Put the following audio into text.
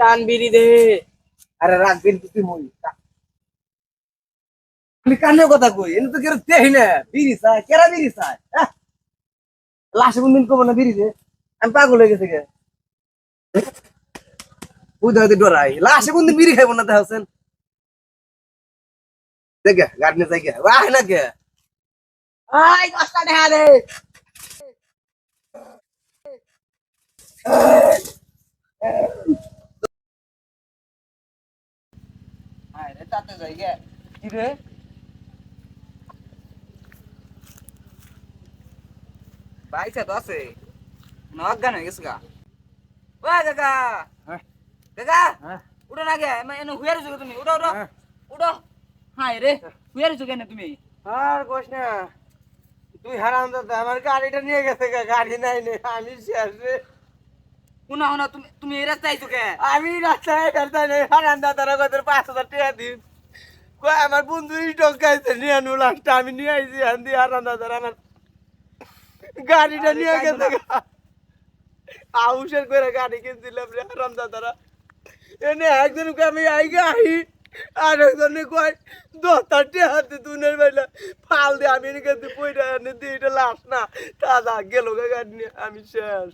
টান বিড়ি দে। আরে রাখ তুই মই আমি কানে কথা কই এনে তো কেউ দেই না। বিড়ি চাই কেরা বিড়ি চাই হ্যাঁ? লাশে কোনদিন কব না বিড়ি দে। আমি পাগল হয়ে গেছে গে। বুঝতে হয়তো ডরাই। লাশে কোনদিন বিড়ি খাইব না দেখাচ্ছেন দেখে গাড়ি যাই গে। না গে। আই দশটা দেখা দে। আরে তাতে যাই গে কি রে বাইসা তো আছে। অজ্ঞান হয়ে গেছে গা। ও কাকা। হ্যাঁ। কাকা। হ্যাঁ। উঠো না গে এনে হুয়ার যুগে তুমি। উঠো উঠো। হ্যাঁ। উঠো। হাই রে হুয়ার যুগে না তুমি। আর কোশ না তুই হারাম দাদা আমার গাড়িটা নিয়ে গেছে গাড়ি নাই নে আমি শেষ রে। শুনা শুনা তুমি তুমি এই রাস্তায় আইছো কে? আমি রাস্তায় রাস্তায় নেই হারাম দাদারা কত পাঁচ হাজার টাকা দিন। কই আমার বন্ধু স্টক খাইছে নিয়ে আনু লাস্টটা আমি নিয়ে আইছি আন্দি হারাম দাদার আমার গাড়িটা নিয়ে গেছে। আউসের করে গাড়ি কিনছিলাম রে হারাম দাদারা। এনে একজন আমি আই গাই আর একজনে কয় দশটা টেহাতে তুনের বেলা। ফাল দিয়ে আমি এনে কিন্তু পয়টা এনে দিই এটা লাশ না। দাদা গেল গাড়ি নিয়ে আমি শেষ।